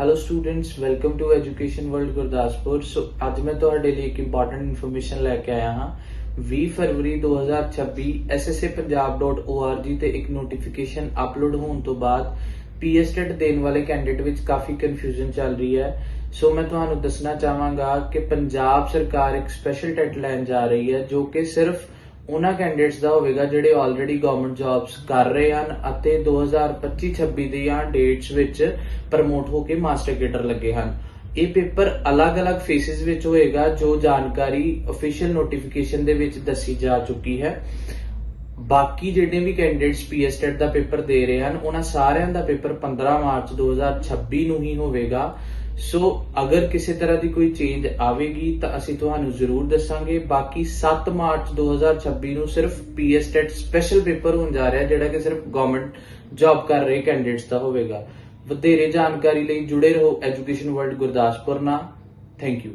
Hello students welcome to education world Gurdaspur so ਅੱਜ ਮੈਂ ਤੁਹਾਡੇ ਲਈ ਇੱਕ ਇੰਪੋਰਟੈਂਟ ਇਨਫੋਰਮੇਸ਼ਨ ਲੈ ਕੇ ਆਇਆ ਹਾਂ। 20 ਫਰਵਰੀ 2026 ssappunjab.org ਤੇ ਇੱਕ ਨੋਟੀਫਿਕੇਸ਼ਨ ਅਪਲੋਡ ਹੋਣ ਤੋਂ ਬਾਅਦ ਪੀਐਸਟੇਟ ਦੇਣ ਵਾਲੇ ਕੈਂਡੀਡੇਟ ਵਿੱਚ ਕਾਫੀ ਕਨਫਿਊਜ਼ਨ ਚੱਲ ਰਹੀ ਹੈ। ਸੋ ਮੈਂ ਤੁਹਾਨੂੰ ਦੱਸਣਾ ਚਾਹਾਂਗਾ ਕਿ ਪੰਜਾਬ ਸਰਕਾਰ ਇੱਕ ਸਪੈਸ਼ਲ ਟੈਟ ਲੈਣ ਜਾ ਰਹੀ ਹੈ, ਜੋ ਕਿ ਸਿਰਫ ਉਹਨਾਂ ਕੈਂਡੀਡੇਟਸ ਦਾ ਹੋਵੇਗਾ ਜਿਹੜੇ ਆਲਰੇਡੀ ਗਵਰਨਮੈਂਟ ਜੌਬਸ ਕਰ ਰਹੇ ਹਨ ਅਤੇ 2025-26 ਦੀਆਂ ਡੇਟਸ ਵਿੱਚ ਪ੍ਰਮੋਟ ਹੋ ਕੇ ਮਾਸਟਰ ਕੇਡਰ ਲੱਗੇ ਹਨ। ਇਹ ਪੇਪਰ ਅਲੱਗ-ਅਲੱਗ ਫੇਸਿਸ ਵਿੱਚ ਹੋਏਗਾ, ਜੋ ਜਾਣਕਾਰੀ ਅਫੀਸ਼ੀਅਲ ਨੋਟੀਫਿਕੇਸ਼ਨ ਦੇ ਵਿੱਚ ਦੱਸੀ ਜਾ ਚੁੱਕੀ ਹੈ। ਬਾਕੀ ਜਿਹੜੇ ਵੀ ਕੈਂਡੀਡੇਟਸ ਪੀਐਸਟੇਟ ਦਾ ਪੇਪਰ ਦੇ ਰਹੇ ਹਨ, ਉਹਨਾਂ ਸਾਰਿਆਂ ਦਾ ਪੇਪਰ 15 ਮਾਰਚ 2026 ਨੂੰ ਹੀ ਹੋਵੇਗਾ। ਸੋ ਅਗਰ ਕਿਸੇ ਤਰ੍ਹਾਂ ਦੀ ਕੋਈ ਚੇਂਜ ਆਵੇਗੀ, ਤਾਂ ਅਸੀਂ ਤੁਹਾਨੂੰ ਜ਼ਰੂਰ ਦੱਸਾਂਗੇ। ਬਾਕੀ 7 ਮਾਰਚ 2026 ਨੂੰ ਸਿਰਫ ਪੀਐਸਟੇਟ ਸਪੈਸ਼ਲ ਪੇਪਰ ਹੋਣ ਜਾ ਰਿਹਾ, ਜਿਹੜਾ ਕਿ ਸਿਰਫ ਗਵਰਨਮੈਂਟ ਜੌਬ ਕਰ ਰਹੇ ਕੈਂਡੀਡੇਟਸ ਦਾ ਹੋਵੇਗਾ। ਵਧੇਰੇ ਜਾਣਕਾਰੀ ਲਈ ਜੁੜੇ ਰਹੋ ਐਜੂਕੇਸ਼ਨ ਵਰਲਡ ਗੁਰਦਾਸਪੁਰ ਨਾਲ। Thank you